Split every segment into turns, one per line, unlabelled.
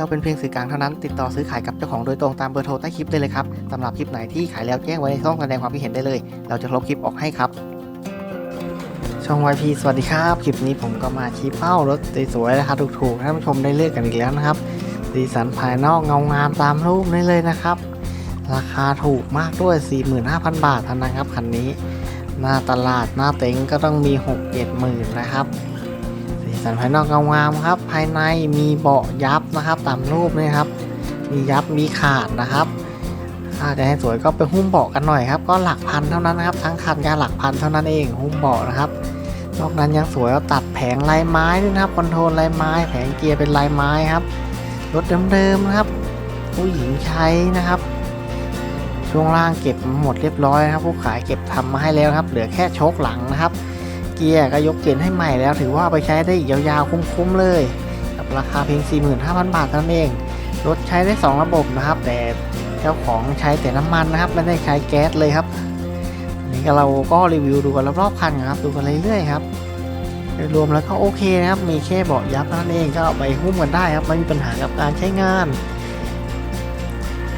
เราเป็นเพียงสื่อกลางเท่านั้น ติดต่อซื้อขายกับเจ้าของโดยตรงตามเบอร์โทรใต้คลิปได้เลยครับสำหรับคลิปไหนที่ขายแล้วแจ้งไว้ในช่องแสดงความคิดเห็นได้เลย เราจะลบคลิปออกให้ครับ ช่อง YP สวัสดีครับ คลิปนี้ผมก็มาชี้เป้ารถสวยๆราคาถูกๆให้ท่านผู้ชมได้เลือกกันอีกแล้วนะครับสีสันภายนอกเงางามตามรูปนี้เลยนะครับ ราคาถูกมากด้วย 45,000 บาทเท่านั้นครับคันนี้ หน้าตลาดหน้าเต็งก็ต้องมี 6 7หมื่นนะครับ สันภายนอกเงางามครับ ภายในมีเบาะยับนะครับ ตามรูปนี่ครับ มียับมีขาดนะครับถ้าจะให้สวยก็ไปหุ้มเบาะกันหน่อยครับ ก็หลักพันเท่านั้นนะครับ ทั้งคันก็หลักพันเท่านั้นเอง หุ้มเบาะนะครับ นอกนั้นยังสวยเอาตัดแผงลายไม้ด้วยนะครับ คอนโทรลลายไม้ แผงเกียร์เป็นลายไม้ครับ รถเดิมๆนะครับ ผู้หญิงใช้นะครับ ช่วงล่างเก็บหมดเรียบร้อยนะครับ ผู้ขายเก็บทำมาให้แล้วครับ เหลือแค่โชคหลังนะครับ เกียร์ก็ยกเกียร์ให้ใหม่แล้วถือว่าไปใช้ได้อีกยาวๆคุ้มๆเลยกับราคาเพียง 45,000 บาทเท่านั้นเอง รถใช้ได้ 2 ระบบนะครับ แต่เจ้าของใช้แต่น้ำมันนะครับไม่ได้ใช้แก๊สเลยครับนี่ก็เราก็รีวิวดูกันรอบๆคันครับดูกันเรื่อยๆครับรวมแล้วก็โอเคนะครับ มีแค่เบาะยับนั่นเองก็เอาไปหุ้มกันได้ครับไม่มีปัญหากับการใช้งาน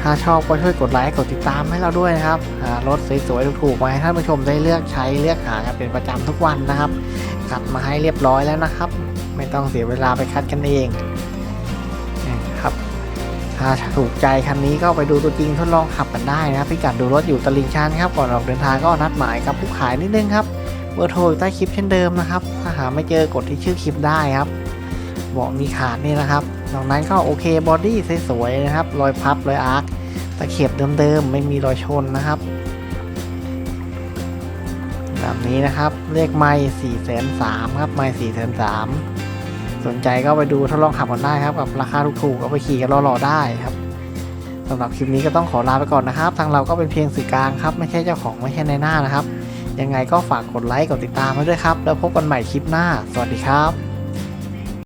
ถ้าชอบก็ช่วยกดไลค์กดติดตามให้เราด้วยนะครับรถสวยๆถูกๆมาให้ท่านผู้ชมได้เลือกใช้เลือกหากันเป็นประจำทุกวันนะครับคัดมาให้เรียบร้อยแล้วนะครับ ไม่ต้องเสียเวลาไปคัดกันเองนะครับถ้าถูกใจคันนี้ก็ไปดูตัวจริงทดลองขับกันได้นะครับพิกัดดูรถอยู่ตลิ่งชันครับก่อนออกเดินทางก็นัดหมายกับผู้ขายนิดนึงครับเบอร์โทรอยู่ใต้คลิปเช่นเดิมนะครับ ถ้าหาไม่เจอกดที่ชื่อคลิปได้ครับ เบาะมีขาดนี่นะครับนอกนั้นก็โอเคบอดี้สวยๆนะครับ รอยพับรอยอาร์คตะเข็บเดิมๆ ไม่มีรอยชนนะครับ แบบนี้นะครับ เลขไม่สี่แสนสามครับ ไม่สี่แสนสามสนใจก็ไปดูทดลองขับกันได้ครับกับราคาถูกๆเอาไปขี่กันรอๆได้ครับสำหรับคลิปนี้ก็ต้องขอลาไปก่อนนะครับ ทางเราก็เป็นเพียงสื่อกลางครับ ไม่ใช่เจ้าของไม่ใช่ในหน้านะครับ ยังไงก็ฝากกดไลค์กดติดตามไว้ด้วยครับ แล้วพบกันใหม่คลิปหน้า สวัสดีครับ